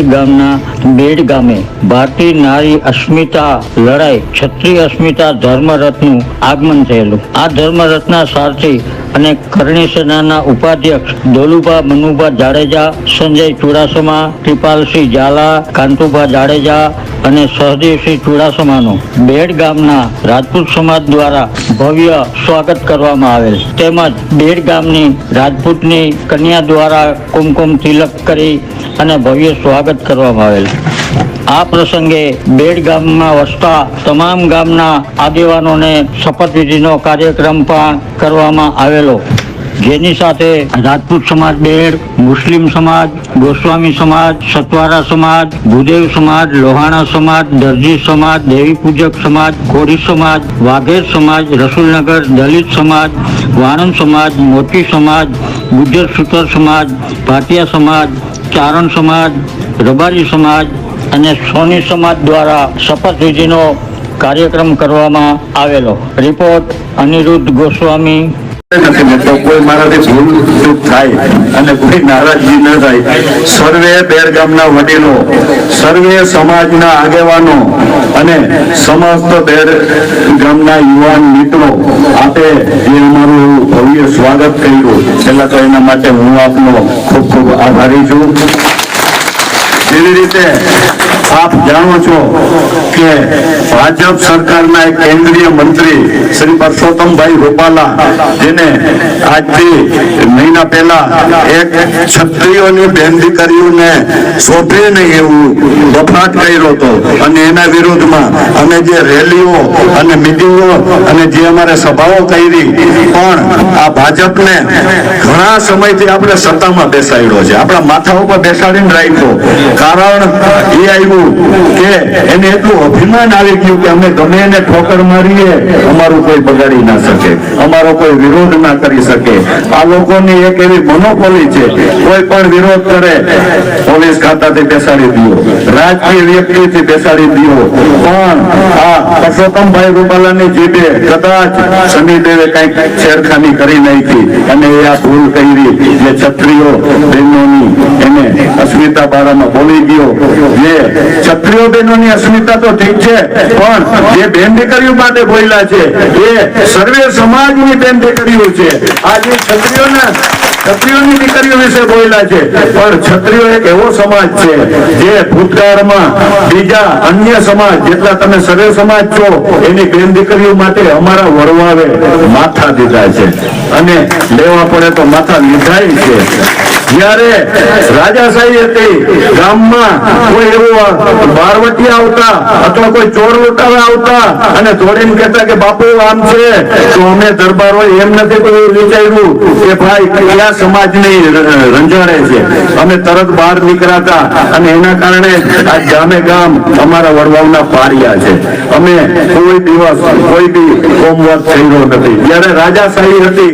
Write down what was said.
ગામના બેડ ગામે ભારતીય નારી અસ્મિતા લડાઈ, ક્ષત્રિય અસ્મિતા ધર્મરથનું આગમન થયેલું. આ ધર્મરથના સારથી અને કરણી સેનાના ઉપાધ્યક્ષ દોલુભા મનુભા જાડેજા, સંજય ચુડાસમા, કૃપાલસિંહ ઝાલા, કાંતુભા જાડેજા અને સહદેવસિંહ ચુડાસમાનું બેડ ગામના રાજપૂત સમાજ દ્વારા ભવ્ય સ્વાગત કરવામાં આવેલ. તેમજ બેડ ગામની રાજપૂતની કન્યા દ્વારા કુમકુમ તિલક કરી અને ભવ્ય સ્વાગત કરવામાં આવેલ. આ પ્રસંગે બેડ ગામમાં વસતા તમામ ગામના આગેવાનોને શપથવિધિનો કાર્યક્રમ પણ કરવામાં આવેલો. જેની સાથે રાજપૂત સમાજ બેડ, મુસ્લિમ સમાજ, ગોસ્વામી સમાજ, સતવારા સમાજ, ભૂદેવ સમાજ, લોહાણા સમાજ, દરજી સમાજ, દેવી પૂજક સમાજ કોડી સમાજ, વાઘેર સમાજ, રસુલનગર, દલિત સમાજ, વાણંદ સમાજ મોતી સમાજ ગુજર સુતર સમાજ, ભાટિયા સમાજ ચારણ સમાજ, રબારી સમાજ અને સોની સમાજ દ્વારા શપથવિધિનો કાર્યક્રમ કરવામાં આવેલો. રિપોર્ટ અનિરુદ્ધ ગોસ્વામી. નથી મળતો કોઈ મારાથી ભૂલ થાય અને કોઈ નારાજગી ન થાય. સર્વે બેર ગામના વડીલો, સર્વે સમાજના આગેવાનો અને સમસ્ત બેર ગામના યુવાન મિત્રો, આપે જે અમારું સ્વાગત કર્યું. છેલ્લા તો એના માટે હું આપનો ખૂબ ખૂબ આભારી છું. રીતે આપ જાણો છો કે ભાજપ સરકારના એક કેન્દ્રીય મંત્રી શ્રી પરસોત્તમભાઈ રૂપાલા, જેને આજથી મહિના પહેલા એક ક્ષત્રિયોની બેન દીકરીઓને શોભે નહીં એવું વફાટ કર્યો હતો. અને એના વિરોધમાં અમે જે રેલીઓ અને મિટિંગો અને જે અમારે સભાઓ કરી, પણ આ ભાજપને ઘણા સમયથી આપણે સત્તામાં બેસાડ્યો છે. આપણા માથા ઉપર બેસાડીને રાખ્યો. કારણ એ આવ્યું કે એને એટલું અભિમાન આવી ગયું કે અમે ગમે એને ઠોકર મારીએ, અમારું કોઈ બગાડી ના શકે, અમારો કોઈ વિરોધ ના કરી શકે. આ લોકોની એક એવી મનોપોલી છે, કોઈ પણ વિરોધ કરે, પોલીસ ખાતાથી બેસાડી દીધો રાજકીય વ્યક્તિથી બેસાડી દીધો પણ આ પરસોત્તમભાઈ રૂપાલાની જીભે કદાચ શનિદેવે કંઈક છેડખાની કરી નાખી અને એ આ ભૂલ કરી જે છત્રીઓ બહેનોની એને અસ્મિતા બારામાં બોલી ગયો જે ક્ષત્રિયો બહેનોની અસ્મિતા તો ઠીક છે, પણ જે બેન દીકરીઓ માટે બોલ્યા છે, એ સર્વે સમાજની બેન દીકરીઓ છે. આ જે ક્ષત્રિયોના દીકરીઓ વિશે બોલ્યા છે, પણ ક્ષત્રિયો એક એવો સમાજ છે, જે ભૂતકાળમાં બીજા અન્ય સમાજ જેટલા તમે સર્વે સમાજ છો, એની બેન દીકરીઓ માટે અમારા વડવાવે માથા દીધા છે. અને લેવા પડે તો માથા લીધાય છે. જ્યારે રાજાશાહી હતી, ગામમાં કોઈ એવું બારવટી આવતા, અથવા કોઈ ચોર લૂંટાવા આવતા, અને દોડીને કહેતા કે, બાપુ આમ છે? તો અમે દરબાર હોય એમ નથી કોઈ વિચાર્યું કે, ભાઈ, કયા સમાજને રંજાડે છે? અમે તરત બહાર નીકળાતા અને એના કારણે આ ગામે ગામ અમારા વડવાઓના પારિયા છે. અમે કોઈ દિવસ, કોઈ બી હોમવર્ક થયેલો નથી. જ્યારે રાજાશાહી હતી